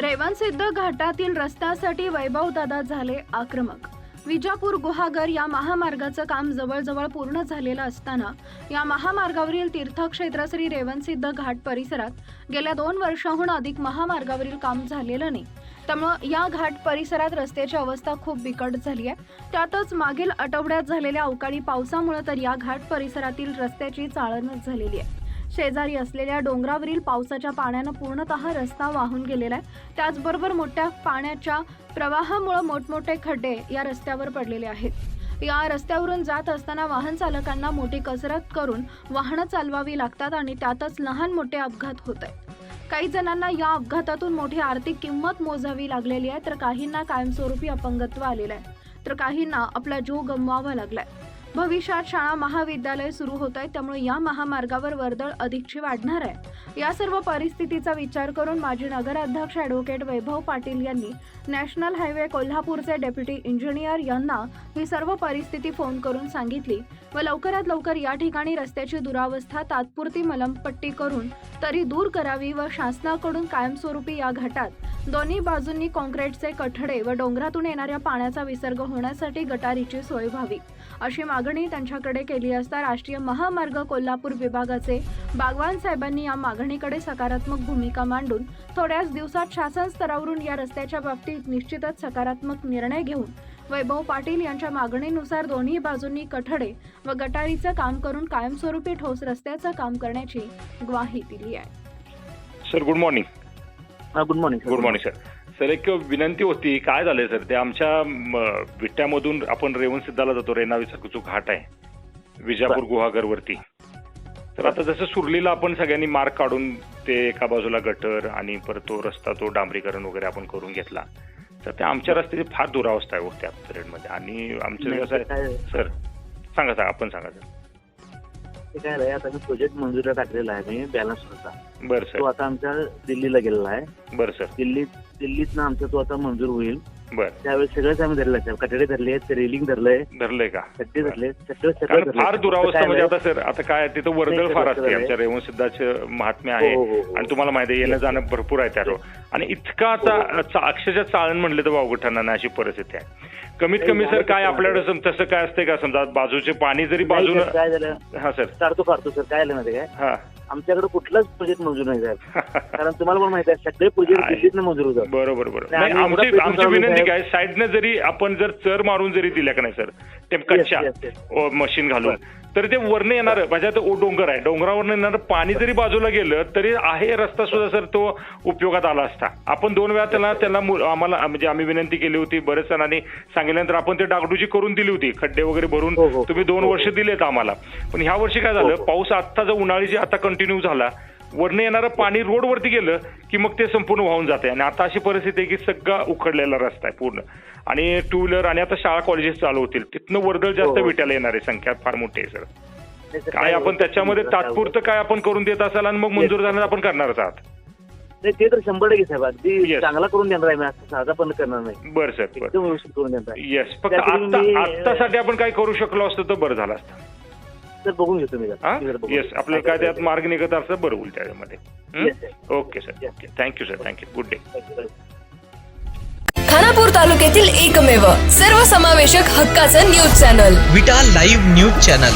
रेवणसिद्ध घाटातील रस्त्यासाठी वैभवदादा झाले आक्रमक. विजापूर गुहागर या महामार्गाचं काम जवळजवळ पूर्ण झालेलं असताना या महामार्गावरील तीर्थक्षेत्र श्री रेवणसिद्ध घाट परिसरात गेल्या दोन वर्षाहून अधिक महामार्गावरील काम झालेलं नाही. त्यामुळं या घाट परिसरात रस्त्याची अवस्था खूप बिकट झाली आहे. त्यातच मागील आठवड्यात झालेल्या अवकाळी पावसामुळे तर या घाट परिसरातील रस्त्याची चाळणच झालेली आहे. शेजारी असलेल्या डोंगरावरील पावसाच्या पाण्यानं पूर्णतः रस्ता वाहून गेलेला आहे. त्याचबरोबर मोठ्या पाण्याच्या प्रवाहामुळे मोठमोठे खड्डे या रस्त्यावर पडलेले आहेत. या रस्त्यावरून जात असताना वाहन चालकांना मोठी कसरत करून वाहनं चालवावी लागतात आणि त्यातच लहान मोठे अपघात होत आहेत. काही जणांना या अपघातातून मोठी आर्थिक किंमत मोजावी लागलेली आहे तर काहींना कायमस्वरूपी अपंगत्व आलेलं आहे. तर काहींना आपला जीव गमवावा लागलाय. भविष्यात शाळा महाविद्यालय सुरू होत आहे त्यामुळे या महामार्गावर वर्दळ अधिकची वाढणार आहे. या सर्व परिस्थितीचा विचार करून माजी नगराध्यक्ष ॲडव्होकेट वैभव पाटील यांनी नॅशनल हायवे कोल्हापूरचे डेप्युटी इंजिनियर यांना ही सर्व परिस्थिती फोन करून सांगितली व लवकरात लवकर या ठिकाणी रस्त्याची दुरावस्था तात्पुरती मलमपट्टी करून तरी दूर करावी व शासनाकडून कायमस्वरूपी या घाटात दोन्ही बाजूंनी कॉन्क्रीटचे कठडे व डोंगरातून येणाऱ्या पाण्याचा विसर्ग होण्यासाठी गटारीची सोय व्हावी. अशी मागणी त्यांच्याकडे केली असता राष्ट्रीय महामार्ग कोल्हापूर विभागाचे बागवान साहेबांनी या मागणीकडे सकारात्मक भूमिका मांडून थोड्याच दिवसात शासन स्तरावरून या रस्त्याच्या बाबतीत निश्चितच सकारात्मक निर्णय घेऊन वैभव पाटील यांच्या मागणीनुसार दोन्ही बाजूंनी कठडे व गटारीचं काम करून कायमस्वरूपी ठोस रस्त्याचं काम करण्याची ग्वाही दिली आहे. Sir good morning good morning good morning sir sir एक विनंती होती काय झालंय सर ते आमच्या विट्यामधून आपण रेवण सिद्धाला जातो रेणावीचा जो घाट आहे विजापूर गुहागरवरती. तर आता जसं सुरलीला आपण सगळ्यांनी मार्ग काढून ते एका बाजूला गटर आणि परत तो रस्ता तो डांबरीकरण वगैरे आपण करून घेतला. तर त्या आमच्या रस्त्याची फार दुरावस्था आहे हो त्या पिरियडमध्ये आणि आमचं कसं सर सांगा सर आपण सांगा सर ते काय आहे आता मी प्रोजेक्ट मंजुरीला टाकलेला आहे मी बॅलन्स होता बरं तो सर आता आमच्या दिल्लीला गेलेला आहे. बरं सर. दिल्लीत दिल्लीतनं आमचा तो आता मंजूर होईल. बरं. त्यावेळेस सगळंच आम्ही धरलं आहे कटडे धरले आहेत रेलिंग धरलंय. धरलंय का? चट्टे धरले सगळं सगळं कारण धरलंय. फार दुरावस्था म्हणजे आता सर आता काय आहे, तिथं वर्दळ नाही, फार असते. आमच्या रेवण सिद्धाचं महात्म्य आहे. हो, हो, हो. आणि तुम्हाला माहिती आहे येणं जाणं भरपूर आहे त्यावर आणि इतका आता चा- अक्षरशः चाळण म्हणले तर वावगं ठरणार नाही अशी परिस्थिती आहे. कमीत कमी सर काय आपल्याकडे सम- तसं काय असते का? समजा बाजूचे पाणी जरी नाही, सर, बाजूनं काय झालं? हा सर. काढतो काढतो सर काय झालं माहिती काय हा. आमच्याकडे कुठलाच प्रोजेक्ट मंजूर नाही साहेब कारण तुम्हाला पण माहिती आहे सगळे प्रोजेक्ट आहे. दिल्लीतनं मंजूर होतात. बरोबर बरोबर. नाही, नाही आम्ही आमची एवढा आमची विनंती काय साईडनं जरी आपण जर चर मारून जरी दिल्या का नाही सर ते कच्च्या yes, yes. ओ, मशीन घालून तर ते वरनं येणार. म्हणजे आता ओ डोंगर आहे. डोंगरावरनं येणार. पाणी जरी बाजूला गेलं तरी आहे रस्ता सुद्धा सर तो उपयोगात आला असता. आपण दोन वेळा त्याला त्याला आम्हाला म्हणजे आम्ही विनंती केली होती. बरेच जणांनी सांगितल्यानंतर आपण ते डागडूजी करून दिली होती. खड्डे वगैरे भरून हो, हो. तुम्ही दोन हो, वर्ष. दिलेत आम्हाला. पण ह्या वर्षी काय झालं. पाऊस आत्ता जर उन्हाळी जे आता कंटिन्यू झाला वरनं येणारं पाणी रोडवरती गेलं की मग ते संपूर्ण वाहून जाते आणि आता अशी परिस्थिती आहे की सगळा उखडलेला रस्ता आहे पूर्ण. आणि टू व्हीलर आणि आता शाळा कॉलेजेस चालू होतील. तिथनं वर्दळ जास्त हो, हो. विटायला येणार आहे. संख्या फार मोठी आहे सर काय आपण त्याच्यामध्ये तात्पुरतं काय आपण करून देत असाल आणि मग मंजूर झालं आपण करणारच आहात. नाही ते तर शंभर टक्के साहेब. अगदी. चांगला करून देणार आहे मी असं. साधा पण करणार नाही. बरं सर करून देणार आहे. येस फक्त मी- आत्तासाठी आपण काय करू शकलो असतं तर बरं झालं असतं. तर बघून घेतो मी येस. आपल्याला काय त्यात मार्ग निघत असतं बरं होईल त्याच्यामध्ये. Okay sir. Okay thank you sir thank you good day. Khanapur तालुक्यातील एकमेव सर्वसमावेशक हक्काचं news channel Vita live news channel